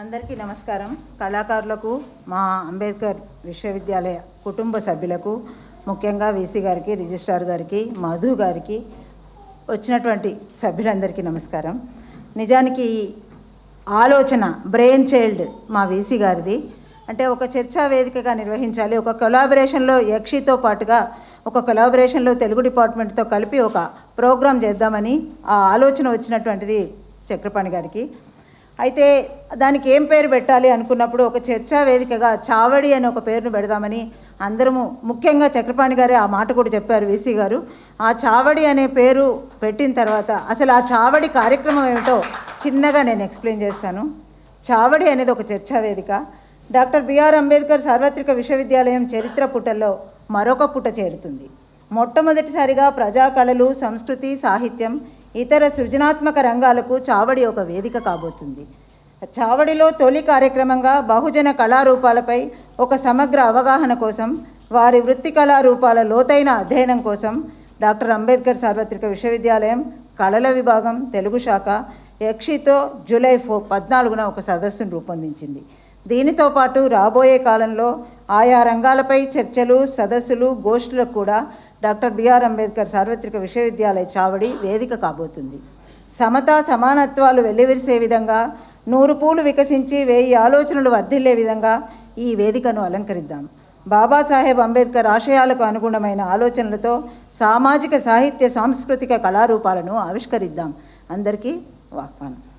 అందరికీ నమస్కారం. కళాకారులకు మా అంబేద్కర్ విశ్వవిద్యాలయ కుటుంబ సభ్యులకు ముఖ్యంగా వీసీ గారికి రిజిస్ట్రార్ గారికి మధు గారికి వచ్చినటువంటి సభ్యులందరికీ నమస్కారం. నిజానికి ఆలోచన బ్రెయిన్ చైల్డ్ మా వీసీ గారిది. అంటే ఒక చర్చా వేదికగా నిర్వహించాలి ఒక కొలాబరేషన్లో యక్షితో పాటుగా ఒక కొలాబరేషన్లో తెలుగు డిపార్ట్మెంట్తో కలిపి ఒక ప్రోగ్రాం చేద్దామని ఆ ఆలోచన వచ్చినటువంటిది చక్రపాణి గారికి. అయితే దానికి ఏం పేరు పెట్టాలి అనుకున్నప్పుడు ఒక చర్చా వేదికగా చావడి అని ఒక పేరును పెడదామని అందరము ముఖ్యంగా చక్రపాణి గారే ఆ మాట కూడా చెప్పారు వీసీ గారు. ఆ చావడి అనే పేరు పెట్టిన తర్వాత అసలు ఆ చావడి కార్యక్రమం ఏమిటో చిన్నగా నేను ఎక్స్ప్లెయిన్ చేస్తాను. చావడి అనేది ఒక చర్చా వేదిక. డాక్టర్ బిఆర్ అంబేద్కర్ సార్వత్రిక విశ్వవిద్యాలయం చరిత్ర పుటల్లో మరొక పుట చేరుతుంది. మొట్టమొదటిసారిగా ప్రజా కళలు సంస్కృతి సాహిత్యం ఇతర సృజనాత్మక రంగాలకు చావడి ఒక వేదిక కాబోతుంది. చావడిలో తొలి కార్యక్రమంగా బహుజన కళారూపాలపై ఒక సమగ్ర అవగాహన కోసం వారి వృత్తి కళారూపాల లోతైన అధ్యయనం కోసం డాక్టర్ అంబేద్కర్ సార్వత్రిక విశ్వవిద్యాలయం కళల విభాగం తెలుగు శాఖ యక్షితో జూలై ఫో పద్నాలుగున ఒక సదస్సును రూపొందించింది. దీనితో పాటు రాబోయే కాలంలో ఆయా రంగాలపై చర్చలు సదస్సులు గోష్ఠులకు కూడా డాక్టర్ బిఆర్ అంబేద్కర్ సార్వత్రిక విశ్వవిద్యాలయ చావడి వేదిక కాబోతుంది. సమత సమానత్వాలు వెల్లివిరిసే విధంగా నూరు పూలు వికసించి వేయి ఆలోచనలు వర్ధిల్లే విధంగా ఈ వేదికను అలంకరిద్దాం. బాబాసాహెబ్ అంబేద్కర్ ఆశయాలకు అనుగుణమైన ఆలోచనలతో సామాజిక సాహిత్య సాంస్కృతిక కళారూపాలను ఆవిష్కరిద్దాం. అందరికీ ఆహ్వానం